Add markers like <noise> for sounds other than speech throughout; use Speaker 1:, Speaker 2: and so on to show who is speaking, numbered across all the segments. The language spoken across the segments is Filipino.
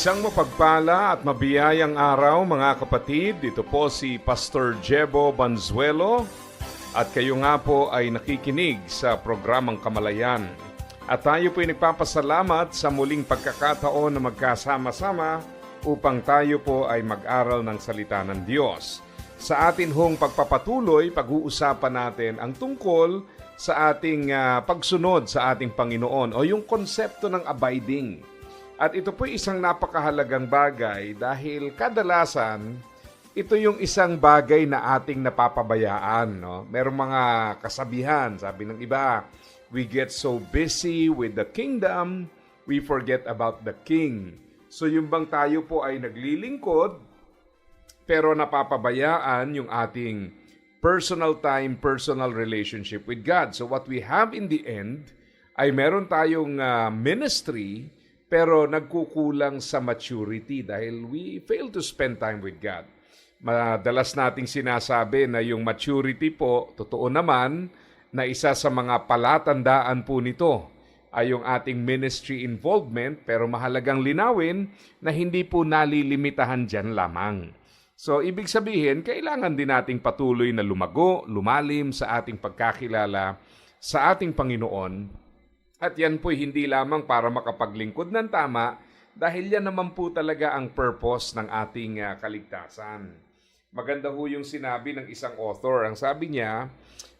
Speaker 1: Isang mapagpala at mabiyayang araw mga kapatid. Ito po si Pastor Jebo Banzuelo at kayo nga po ay nakikinig sa programang Kamalayan. At tayo po ay nagpapasalamat sa muling pagkakataon na magkasama-sama upang tayo po ay mag-aral ng salita ng Diyos. Sa atin hong pagpapatuloy, pag-uusapan natin ang tungkol sa ating ah, pagsunod sa ating Panginoon o yung konsepto ng abiding. At ito po isang napakahalagang bagay dahil kadalasan ito yung isang bagay na ating napapabayaan. No? Merong mga kasabihan, sabi ng iba, we get so busy with the kingdom, we forget about the king. So yung bang tayo po ay naglilingkod, pero napapabayaan yung ating personal time, personal relationship with God. So what we have in the end ay meron tayong ah, ministry pero nagkukulang sa maturity dahil we fail to spend time with God. Madalas nating sinasabi na yung maturity po, totoo naman, na isa sa mga palatandaan po nito ay yung ating ministry involvement pero mahalagang linawin na hindi po nalilimitahan dyan lamang. So, ibig sabihin, kailangan din nating patuloy na lumago, lumalim sa ating pagkakilala sa ating Panginoon at yan po'y hindi lamang para makapaglingkod ng tama dahil yan naman po talaga ang purpose ng ating ah, kaligtasan. Maganda ho yung sinabi ng isang author. Ang sabi niya,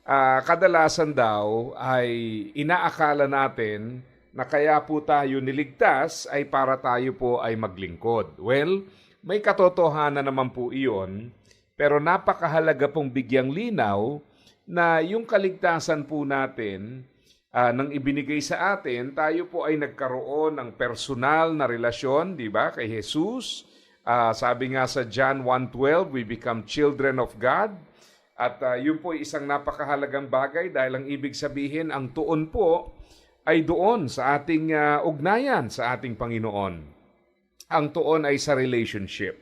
Speaker 1: ah, kadalasan daw ay inaakala natin na kaya po tayo niligtas ay para tayo po ay maglingkod. Well, may katotohanan naman po iyon, pero napakahalaga pong bigyang linaw na yung kaligtasan po natin ah, nang ibinigay sa atin, tayo po ay nagkaroon ng personal na relasyon, di ba, kay Jesus. Ah, sabi nga sa John 1.12, we become children of God. At ah, yun po ay isang napakahalagang bagay dahil ang ibig sabihin, ang tuon po ay doon sa ating ah, ugnayan sa ating Panginoon. Ang tuon ay sa relationship.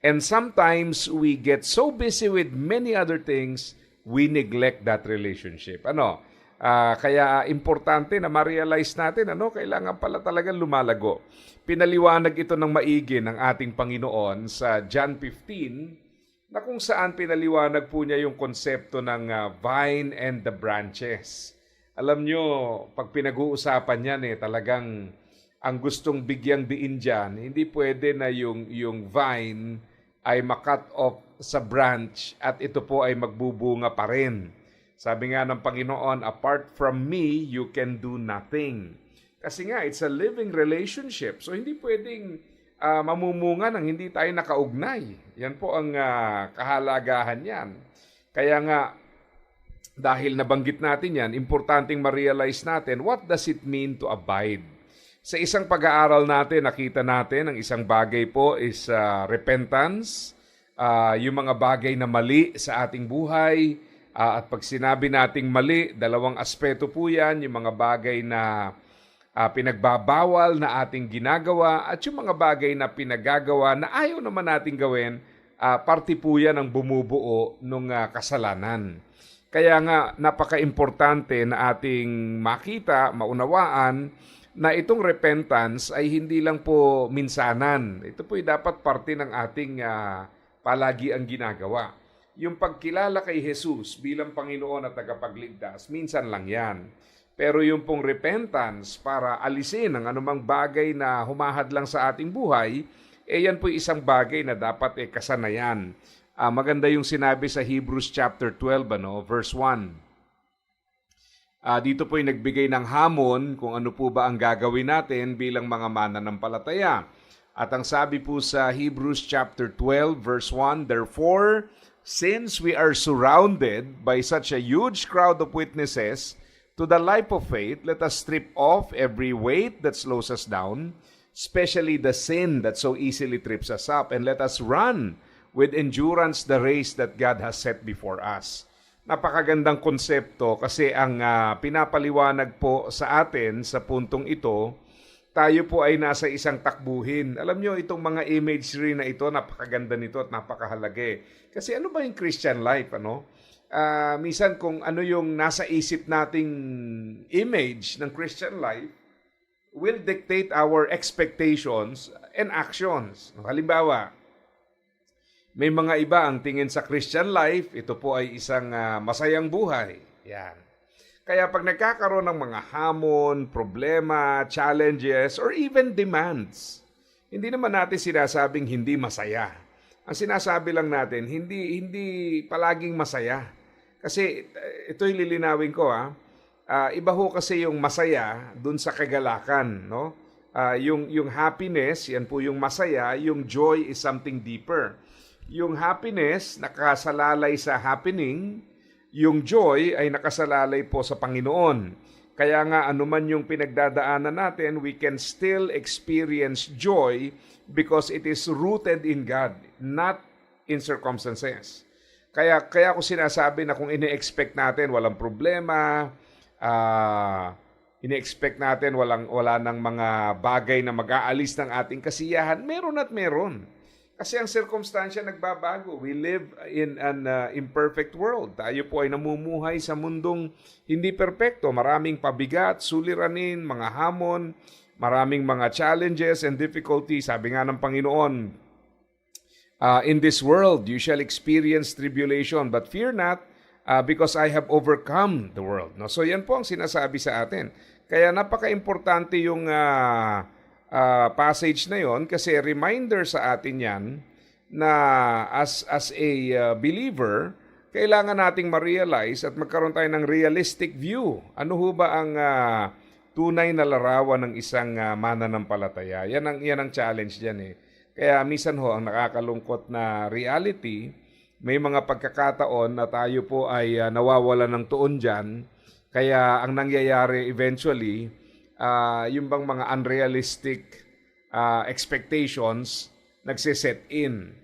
Speaker 1: And sometimes we get so busy with many other things, we neglect that relationship. Ano? Ah, kaya importante na ma-realize natin ano, kailangan pala talagang lumalago. Pinaliwanag ito ng maigi ng ating Panginoon sa John 15 na kung saan pinaliwanag po niya yung konsepto ng ah, vine and the branches. Alam nyo, pag pinag-uusapan yan eh, talagang ang gustong bigyang diin dyan, hindi pwede na yung, yung vine ay makat off sa branch at ito po ay magbubunga pa rin. Sabi nga ng Panginoon, apart from me, you can do nothing. Kasi nga, it's a living relationship. So, hindi pwedeng ah, mamumunga ng hindi tayo nakaugnay. Yan po ang ah, kahalagahan yan. Kaya nga, dahil nabanggit natin yan, importanteng ma-realize natin, what does it mean to abide? Sa isang pag-aaral natin, nakita natin ang isang bagay po is ah, repentance, ah, yung mga bagay na mali sa ating buhay, Ah, at pag sinabi nating mali, dalawang aspeto po yan, yung mga bagay na ah, pinagbabawal na ating ginagawa at yung mga bagay na pinagagawa na ayaw naman nating gawin, ah, parte po yan ang bumubuo ng kasalanan. Kaya nga napaka-importante na ating makita, maunawaan na itong repentance ay hindi lang po minsanan. Ito po ay dapat parte ng ating ah, palagi ang ginagawa. Yung pagkilala kay Jesus bilang Panginoon at tagapagligtas, minsan lang yan. Pero yung pong repentance para alisin ang anumang bagay na humahad lang sa ating buhay, eh yan po isang bagay na dapat eh kasanayan. Ah, maganda yung sinabi sa Hebrews chapter 12, ano, verse 1. Ah, dito po yung nagbigay ng hamon kung ano po ba ang gagawin natin bilang mga mananampalataya. At ang sabi po sa Hebrews chapter 12 verse 1, Therefore, since we are surrounded by such a huge crowd of witnesses to the life of faith, let us strip off every weight that slows us down, especially the sin that so easily trips us up, and let us run with endurance the race that God has set before us. Napakagandang konsepto kasi ang ah, pinapaliwanag po sa atin sa puntong ito, tayo po ay nasa isang takbuhin. Alam nyo, itong mga imagery na ito, napakaganda nito at napakahalaga. Kasi ano ba yung Christian life, ano? Ah, minsan kung ano yung nasa isip nating image ng Christian life, will dictate our expectations and actions. Halimbawa, may mga iba ang tingin sa Christian life, ito po ay isang ah, masayang buhay. Yan. Kaya pag nagkakaroon ng mga hamon, problema, challenges, or even demands, hindi naman natin sinasabing hindi masaya. Ang sinasabi lang natin, hindi hindi palaging masaya. Kasi eh, ito'y lilinawin ko. Ah, iba ho kasi yung masaya dun sa kagalakan, no? Ah, yung yung happiness, yan po yung masaya, yung joy is something deeper. Yung happiness nakasalalay sa happening, yung joy ay nakasalalay po sa Panginoon. Kaya nga anuman yung pinagdadaanan natin, we can still experience joy because it is rooted in God, not in circumstances. Kaya kaya ko sinasabi na kung ini-expect natin walang problema, ah ini-expect natin walang wala nang mga bagay na mag-aalis ng ating kasiyahan, meron at meron. Kasi ang circumstansya nagbabago. We live in an uh, imperfect world. Tayo po ay namumuhay sa mundong hindi perpekto. Maraming pabigat, suliranin, mga hamon, maraming mga challenges and difficulties. Sabi nga ng Panginoon, uh, in this world you shall experience tribulation, but fear not, uh, because I have overcome the world. No? So yan po ang sinasabi sa atin. Kaya napaka-importante yung uh, uh, passage na yon kasi reminder sa atin yan na as, as a uh, believer, kailangan nating ma-realize at magkaroon tayo ng realistic view. Ano ho ba ang uh, tunay na larawan ng isang uh, mananampalataya? Yan ang, yan ang challenge dyan eh. Kaya minsan ho, ang nakakalungkot na reality, may mga pagkakataon na tayo po ay uh, nawawala ng tuon dyan. Kaya ang nangyayari eventually, uh, yung bang mga unrealistic uh, expectations nagsiset in.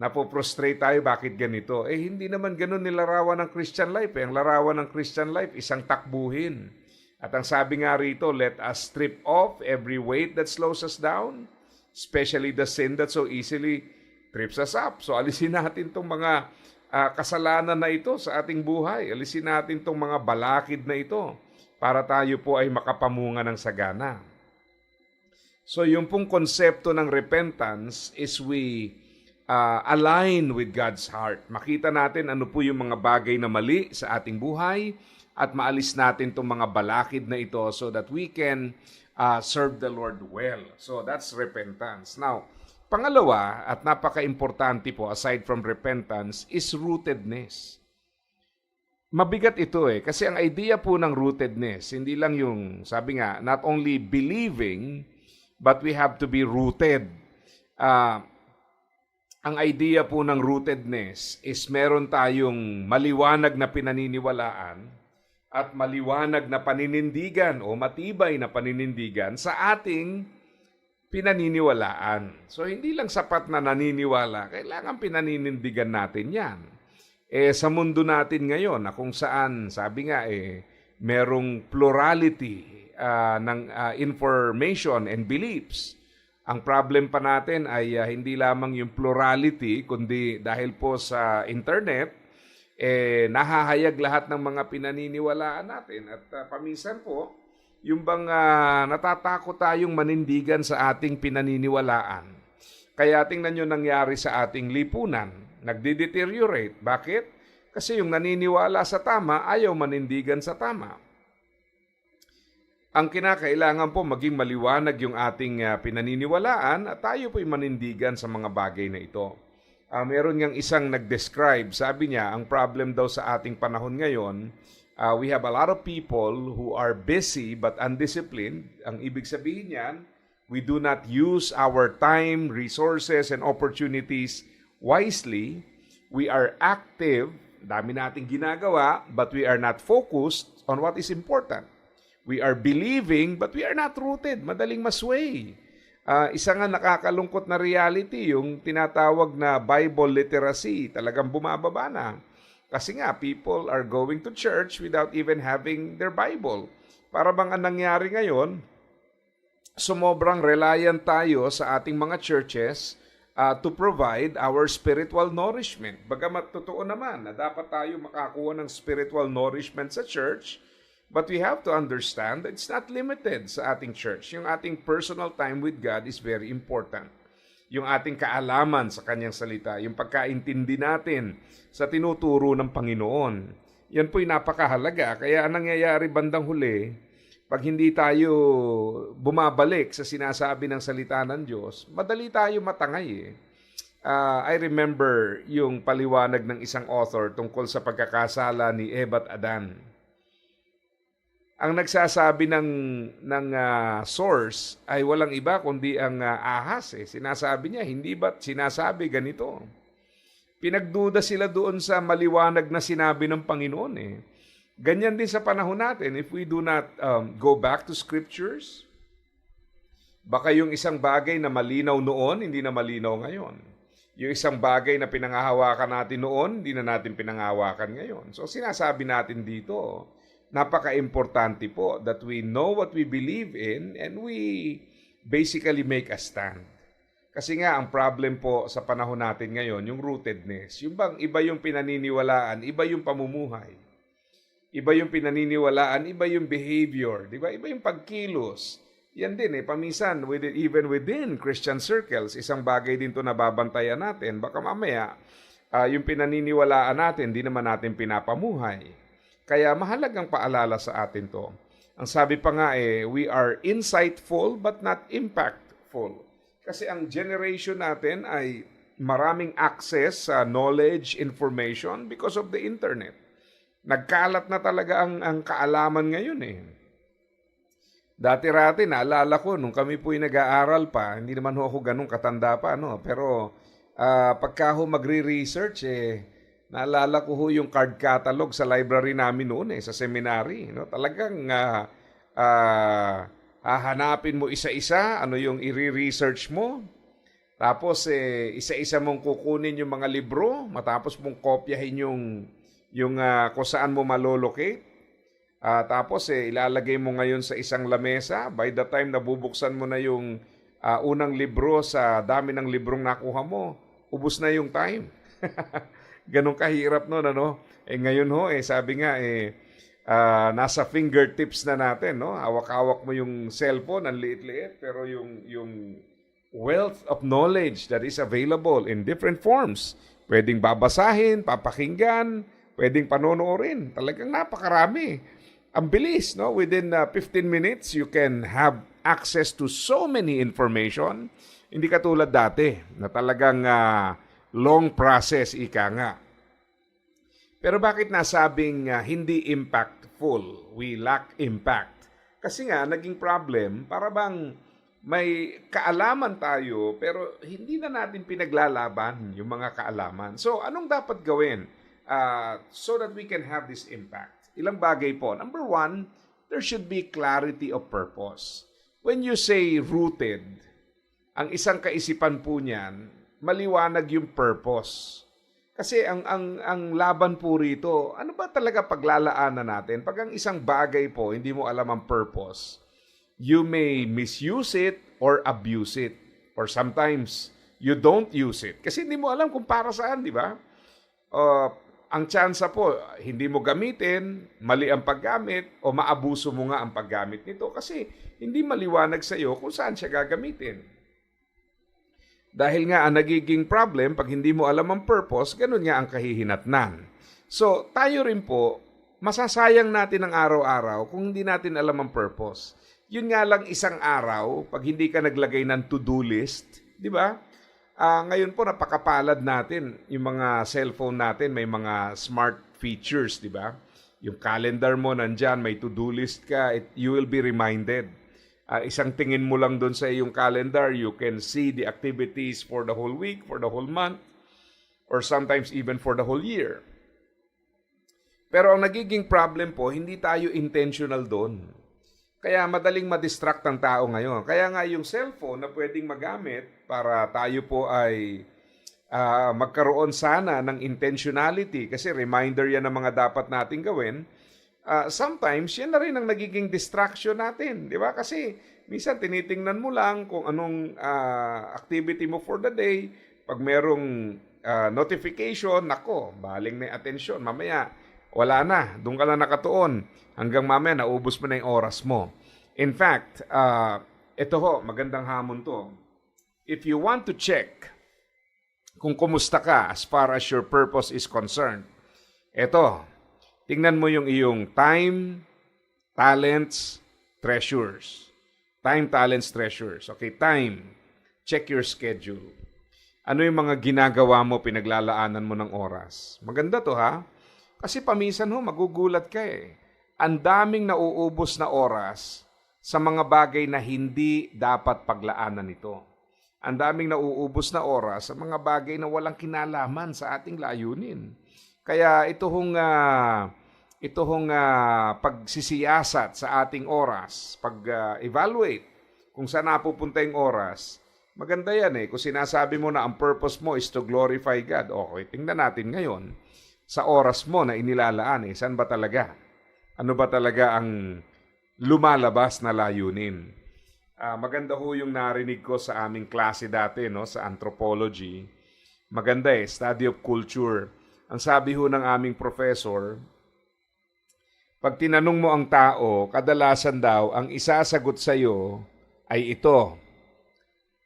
Speaker 1: Napoprostrate tayo, bakit ganito? Eh, hindi naman ganun nilarawan ng Christian life. Eh. Ang larawan ng Christian life, isang takbuhin. At ang sabi nga rito, let us strip off every weight that slows us down, especially the sin that so easily trips us up. So alisin natin itong mga uh, kasalanan na ito sa ating buhay. Alisin natin itong mga balakid na ito para tayo po ay makapamunga ng sagana. So yung pong konsepto ng repentance is we uh, align with God's heart. Makita natin ano po yung mga bagay na mali sa ating buhay at maalis natin itong mga balakid na ito so that we can uh, serve the Lord well. So that's repentance. Now, pangalawa at napaka-importante po aside from repentance is rootedness. Mabigat ito eh kasi ang idea po ng rootedness hindi lang yung sabi nga not only believing but we have to be rooted. Uh, ang idea po ng rootedness is meron tayong maliwanag na pinaniniwalaan at maliwanag na paninindigan o matibay na paninindigan sa ating pinaniniwalaan. So hindi lang sapat na naniniwala, kailangan pinaninindigan natin yan. Eh sa mundo natin ngayon na kung saan, sabi nga eh, merong plurality uh, ng uh, information and beliefs. Ang problem pa natin ay uh, hindi lamang yung plurality, kundi dahil po sa internet, eh, nahahayag lahat ng mga pinaniniwalaan natin. At uh, paminsan po, yung bang uh, natatakot tayong manindigan sa ating pinaniniwalaan. Kaya tingnan nyo nangyari sa ating lipunan. Nagdi-deteriorate. Bakit? Kasi yung naniniwala sa tama, ayaw manindigan sa tama. Ang kinakailangan po maging maliwanag yung ating uh, pinaniniwalaan at tayo po'y manindigan sa mga bagay na ito. Uh, meron niyang isang nag-describe, sabi niya, ang problem daw sa ating panahon ngayon, uh, we have a lot of people who are busy but undisciplined. Ang ibig sabihin niyan, we do not use our time, resources, and opportunities wisely. We are active, dami nating ginagawa, but we are not focused on what is important. We are believing, but we are not rooted. Madaling masway. Ah, isa nga nakakalungkot na reality, yung tinatawag na Bible literacy, talagang bumababa na. Kasi nga, people are going to church without even having their Bible. Para bang ang nangyari ngayon, sumobrang reliant tayo sa ating mga churches uh, to provide our spiritual nourishment. Bagamat totoo naman na dapat tayo makakuha ng spiritual nourishment sa church, but we have to understand that it's not limited sa ating church. Yung ating personal time with God is very important. Yung ating kaalaman sa kanyang salita, yung pagkaintindi natin sa tinuturo ng Panginoon. Yan po'y napakahalaga. Kaya ang nangyayari bandang huli, pag hindi tayo bumabalik sa sinasabi ng salita ng Diyos, madali tayo matangay eh. Ah, I remember yung paliwanag ng isang author tungkol sa pagkakasala ni Eva at Adan. Ang nagsasabi ng ng ah, source ay walang iba kundi ang ah, ahas eh. Sinasabi niya, hindi ba't sinasabi ganito? Pinagduda sila doon sa maliwanag na sinabi ng Panginoon eh. Ganyan din sa panahon natin, if we do not um, go back to scriptures, baka yung isang bagay na malinaw noon, hindi na malinaw ngayon. Yung isang bagay na pinangahawakan natin noon, hindi na natin pinangahawakan ngayon. So sinasabi natin dito, napaka-importante po that we know what we believe in and we basically make a stand. Kasi nga, ang problem po sa panahon natin ngayon, yung rootedness. Yung bang iba yung pinaniniwalaan, iba yung pamumuhay. Iba yung pinaniniwalaan, iba yung behavior, di ba? Iba yung pagkilos. Yan din eh, paminsan, within, even within Christian circles, isang bagay din to nababantayan natin. Baka mamaya, ah, yung pinaniniwalaan natin, di naman natin pinapamuhay. Kaya mahalagang paalala sa atin to. Ang sabi pa nga eh, we are insightful but not impactful. Kasi ang generation natin ay maraming access sa knowledge, information because of the internet. Nagkalat na talaga ang, ang kaalaman ngayon eh. Dati-rati, naalala ko, nung kami po'y nag-aaral pa, hindi naman ho ako ganun katanda pa, no? pero ah, pagka ho magre-research, eh, naalala ko ho yung card catalog sa library namin noon eh, sa seminary. No? Talagang ah, ah, hahanapin mo isa-isa, ano yung i-research mo, tapos eh, isa-isa mong kukunin yung mga libro, matapos mong kopyahin yung, yung ah, kung saan mo malolocate. Ah, tapos eh, ilalagay mo ngayon sa isang lamesa. By the time nabubuksan mo na yung ah, unang libro sa dami ng librong nakuha mo, ubus na yung time. <laughs> Ganon kahirap nun, ano? Eh ngayon ho, eh, sabi nga, eh, ah, nasa fingertips na natin, no? Hawak-hawak mo yung cellphone, ang liit-liit, pero yung, yung wealth of knowledge that is available in different forms. Pwedeng babasahin, papakinggan, pwedeng panonoorin. Talagang napakarami. Ang bilis, no? Within uh, 15 minutes, you can have access to so many information. Hindi katulad dati, na talagang uh, long process, ika nga. Pero bakit nasabing uh, hindi impactful? We lack impact. Kasi nga, naging problem, para bang may kaalaman tayo, pero hindi na natin pinaglalaban yung mga kaalaman. So, anong dapat gawin uh, so that we can have this impact? Ilang bagay po. Number one, there should be clarity of purpose. When you say rooted, ang isang kaisipan po niyan, maliwanag yung purpose. Kasi ang ang ang laban po rito, ano ba talaga paglalaanan natin? Pag ang isang bagay po, hindi mo alam ang purpose, you may misuse it or abuse it. Or sometimes, you don't use it. Kasi hindi mo alam kung para saan, di ba? Uh, ang tsansa po, hindi mo gamitin, mali ang paggamit, o maabuso mo nga ang paggamit nito kasi hindi maliwanag sa iyo kung saan siya gagamitin. Dahil nga ang nagiging problem, pag hindi mo alam ang purpose, ganun nga ang kahihinatnan. So, tayo rin po, masasayang natin ang araw-araw kung hindi natin alam ang purpose. Yun nga lang isang araw, pag hindi ka naglagay ng to-do list, di ba? Ah, ngayon po napakapalad natin yung mga cellphone natin may mga smart features, di ba? Yung calendar mo nandyan, may to-do list ka, it, you will be reminded. Ah, isang tingin mo lang doon sa iyong calendar, you can see the activities for the whole week, for the whole month, or sometimes even for the whole year. Pero ang nagiging problem po, hindi tayo intentional doon. Kaya madaling madistract ang tao ngayon. Kaya nga yung cellphone na pwedeng magamit para tayo po ay ah, magkaroon sana ng intentionality kasi reminder yan ng mga dapat nating gawin. Ah, sometimes yan na rin ang nagiging distraction natin, di ba? Kasi minsan tinitingnan mo lang kung anong ah, activity mo for the day. Pag merong ah, notification, nako, baling na atensyon. Mamaya, wala na. Doon ka na nakatuon. Hanggang mamaya, naubos mo na yung oras mo. In fact, ah, ito ho, magandang hamon to. If you want to check kung kumusta ka as far as your purpose is concerned, ito, tingnan mo yung iyong time, talents, treasures. Time, talents, treasures. Okay, time. Check your schedule. Ano yung mga ginagawa mo, pinaglalaanan mo ng oras? Maganda to ha? Kasi paminsan ho, magugulat ka eh. Ang daming nauubos na oras sa mga bagay na hindi dapat paglaanan nito. Ang daming nauubos na oras sa mga bagay na walang kinalaman sa ating layunin. Kaya ito hong, ah, ito hong ah, pagsisiyasat sa ating oras, pag-evaluate kung saan napupunta yung oras, maganda yan eh. Kung sinasabi mo na ang purpose mo is to glorify God, okay, tingnan natin ngayon sa oras mo na inilalaan eh, saan ba talaga? Ano ba talaga ang lumalabas na layunin? Ah, maganda ho yung narinig ko sa aming klase dati no, sa anthropology. Maganda eh, study of culture. Ang sabi ho ng aming professor, pag tinanong mo ang tao, kadalasan daw, ang isasagot sa iyo ay ito.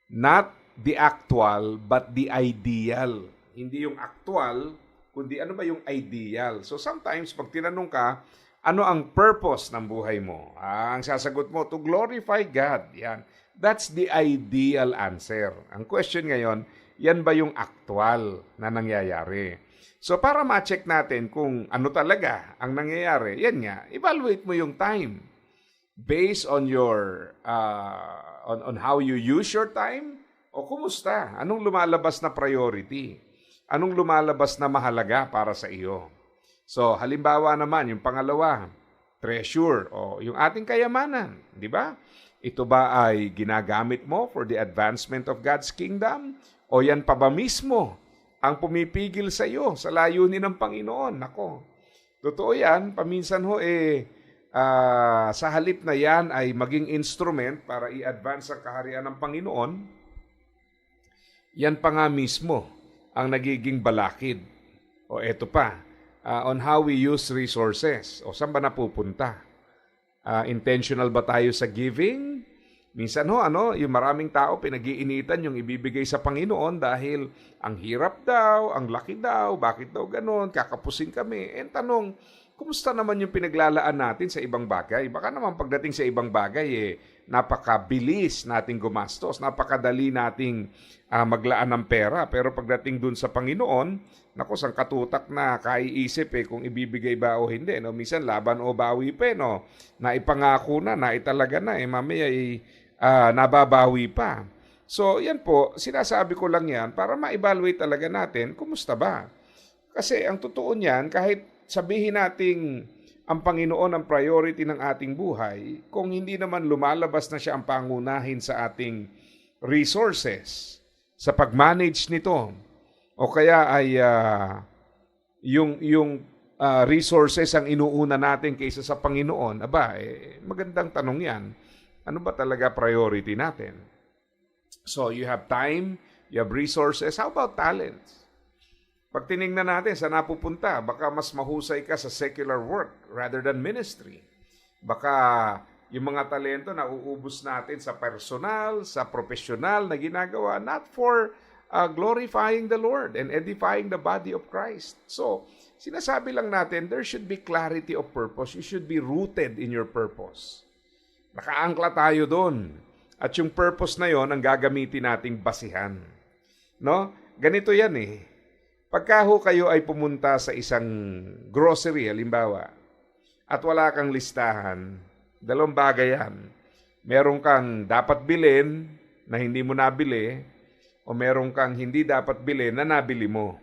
Speaker 1: Not the actual, but the ideal. Hindi yung actual, kundi ano ba yung ideal. So sometimes, pag tinanong ka, ano ang purpose ng buhay mo? Ah, ang sasagot mo, to glorify God. Yan. That's the ideal answer. Ang question ngayon, yan ba yung actual na nangyayari? So para ma-check natin kung ano talaga ang nangyayari, yan nga, evaluate mo yung time. Based on your, uh, on, on how you use your time, o kumusta? Anong lumalabas na priority? Anong lumalabas na mahalaga para sa iyo? So, halimbawa naman, yung pangalawa, treasure o yung ating kayamanan, di ba? Ito ba ay ginagamit mo for the advancement of God's kingdom? O yan pa ba mismo ang pumipigil sa iyo sa layunin ng Panginoon? Nako, totoo yan. Paminsan ho eh, ah, sa halip na yan ay maging instrument para i-advance ang kaharian ng Panginoon, yan pa nga mismo ang nagiging balakid. O eto pa, ah, on how we use resources. O saan ba napupunta? Ah, intentional ba tayo sa giving? Minsan ho, ano, yung maraming tao pinag-iinitan yung ibibigay sa Panginoon dahil ang hirap daw, ang laki daw, bakit daw ganon, kakapusin kami. Eh, tanong, kumusta naman yung pinaglalaan natin sa ibang bagay? Baka naman pagdating sa ibang bagay, eh, napakabilis nating gumastos, napakadali nating ah, maglaan ng pera. Pero pagdating dun sa Panginoon, naku, sang katutak na kaiisip eh kung ibibigay ba o hindi. No? Minsan laban o bawi pa eh, no? Naipangako na, naitalaga na eh, mamaya eh, ah, nababawi pa. So, yan po, sinasabi ko lang yan para ma-evaluate talaga natin, kumusta ba? Kasi ang totoo niyan, kahit sabihin nating ang Panginoon ang priority ng ating buhay, kung hindi naman lumalabas na siya ang pangunahin sa ating resources, sa pag-manage nito, o kaya ay ah, yung, yung ah, resources ang inuuna natin kaysa sa Panginoon, aba, eh, magandang tanong yan. Ano ba talaga priority natin? So, you have time, you have resources. How about talents? Pag tinignan natin sa napupunta, baka mas mahusay ka sa secular work rather than ministry. Baka yung mga talento na uubos natin sa personal, sa professional na ginagawa, not for uh, glorifying the Lord and edifying the body of Christ. So, sinasabi lang natin, there should be clarity of purpose. You should be rooted in your purpose. Nakaangkla tayo doon. At yung purpose na yon ang gagamitin nating basihan. No? Ganito yan eh. Pagka ho kayo ay pumunta sa isang grocery, halimbawa, at wala kang listahan, dalawang bagay yan. Meron kang dapat bilhin na hindi mo nabili, o meron kang hindi dapat bilhin na nabili mo.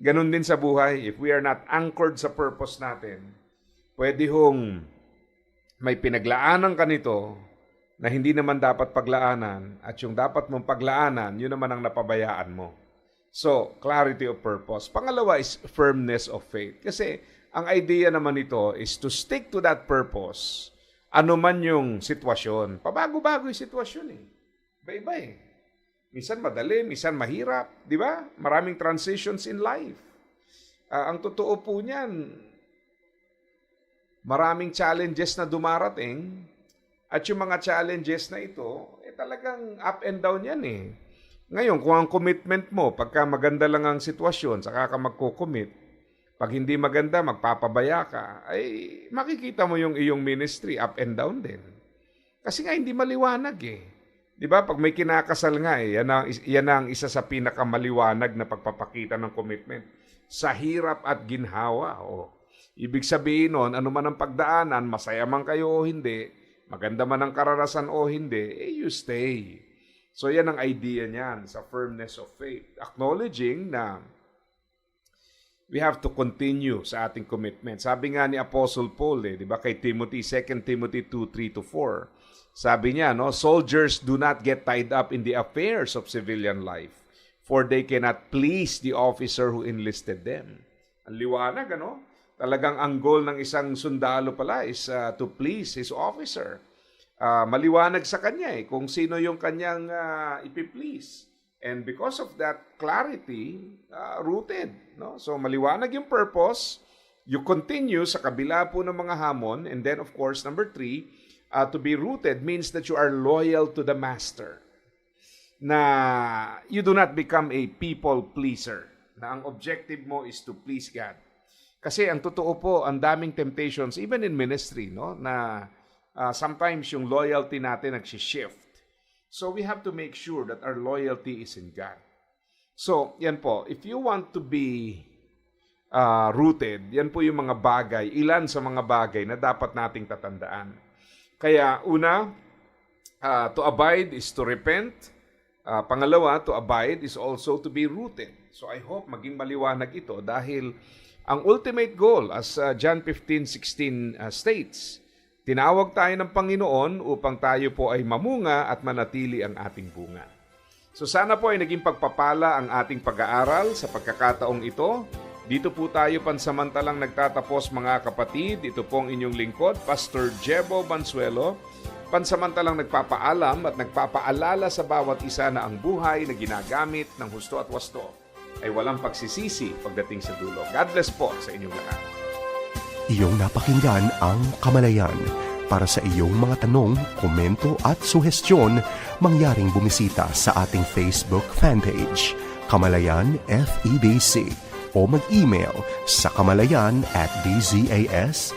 Speaker 1: Ganon din sa buhay. If we are not anchored sa purpose natin, pwede hong may pinaglaanan ka nito na hindi naman dapat paglaanan at yung dapat mong paglaanan, yun naman ang napabayaan mo. So, clarity of purpose. Pangalawa is firmness of faith. Kasi ang idea naman nito is to stick to that purpose ano man yung sitwasyon. Pabago-bago yung sitwasyon eh. Iba-iba eh. Minsan madali, minsan mahirap. Di ba? Maraming transitions in life. Ah, ang totoo po niyan, maraming challenges na dumarating at yung mga challenges na ito, eh talagang up and down yan eh. Ngayon, kung ang commitment mo, pagka maganda lang ang sitwasyon, saka ka magko-commit, pag hindi maganda, magpapabaya ka, ay makikita mo yung iyong ministry up and down din. Kasi nga hindi maliwanag eh. 'Di ba? Pag may kinakasal nga eh, yan ang, yan ang isa sa pinakamaliwanag na pagpapakita ng commitment. Sa hirap at ginhawa. Oh. Ibig sabihin nun, ano man ang pagdaanan, masaya man kayo o hindi, maganda man ang karanasan o hindi, eh you stay. So yan ang idea niyan sa firmness of faith. Acknowledging na we have to continue sa ating commitment. Sabi nga ni Apostle Paul, eh, di ba, kay Timothy, 2 Timothy 2, 3 to 4, sabi niya, no, soldiers do not get tied up in the affairs of civilian life, for they cannot please the officer who enlisted them. Ang liwanag, ano? Talagang ang goal ng isang sundalo pala is uh, to please his officer. Ah, maliwanag sa kanya eh, kung sino yung kanyang uh, ipiplease. And because of that clarity, uh, rooted. No? So maliwanag yung purpose, you continue sa kabila po ng mga hamon, and then of course, number three, uh, to be rooted means that you are loyal to the master. Na you do not become a people pleaser. Na ang objective mo is to please God. Kasi ang totoo po, ang daming temptations, even in ministry, no? na uh, sometimes yung loyalty natin nagsishift. So we have to make sure that our loyalty is in God. So, yan po. If you want to be uh, rooted, yan po yung mga bagay, ilan sa mga bagay na dapat nating tatandaan. Kaya una, uh, to abide is to repent. Uh, pangalawa, to abide is also to be rooted. So I hope maging maliwanag ito dahil ang ultimate goal as uh, John 15:16 uh, states, tinawag tayo ng Panginoon upang tayo po ay mamunga at manatili ang ating bunga. So sana po ay naging pagpapala ang ating pag-aaral sa pagkakataong ito. Dito po tayo pansamantalang nagtatapos mga kapatid. Ito po ang inyong lingkod, Pastor Jebo Bansuelo. Pansamantalang nagpapaalam at nagpapaalala sa bawat isa na ang buhay na ginagamit ng husto at wasto ay walang pagsisisi pagdating sa dulo. God bless po sa inyong lahat.
Speaker 2: Iyong napakinggan ang Kamalayan. Para sa iyong mga tanong, komento at suhestyon, mangyaring bumisita sa ating Facebook fanpage, Kamalayan FEBC o mag-email sa kamalayan at dzas.febc.ph.